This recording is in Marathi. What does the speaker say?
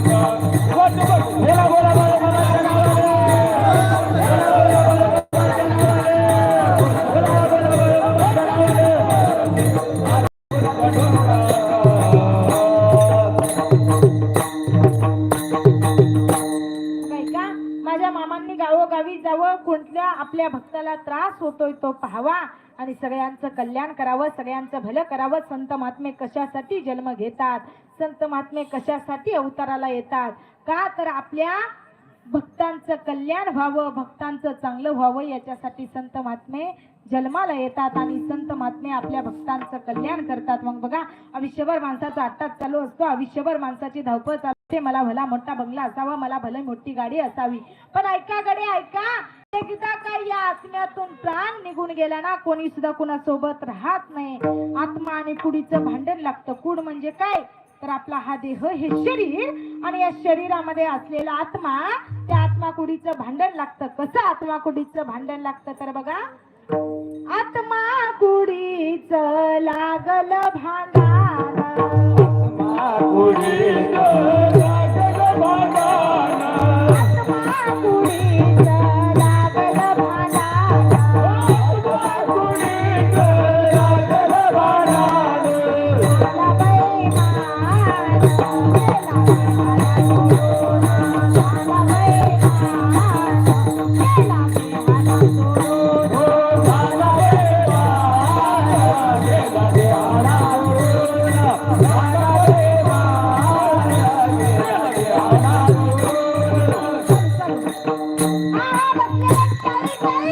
काय गावी जावं कोणत्या आपल्या भक्ताला त्रास होतोय तो पाहावा आणि सगळ्यांचं कल्याण करावं सगळ्यांचं भलं करावं. संत महात्मे कशासाठी जन्म घेतात? संत महात्मे कशासाठी अवताराला येतात? का तर आपल्या भक्तांचं कल्याण व्हावं भक्तांचं चांगलं व्हावं याच्यासाठी संत महात्मे जन्माला येतात आणि संत महात्मे आपल्या भक्तांचं कल्याण करतात. मग बघा आयुष्यभर माणसाचा अट्टाच चालू असतो. आयुष्यभर माणसाची धावपळ चालते मला भला मोठा बंगला असावा मला भले मोठी गाडी असावी. पण ऐका गडे ऐका. एकदा काय या आत्म्यातून प्राण निघून गेला ना कोणी सुद्धा कोणासोबत राहत नाही. आत्मा आणि कुडीचं भांडण लागतं. कुड म्हणजे काय? तर आपला हा देह हे शरीर आणि या शरीरामध्ये असलेला आत्मा त्या आत्मा कुडीचं भांडण लागतं. कसं आत्मा कुडीचं भांडण लागतं तर बघा. आत्मा कुडीच लागल भांडा आत्मा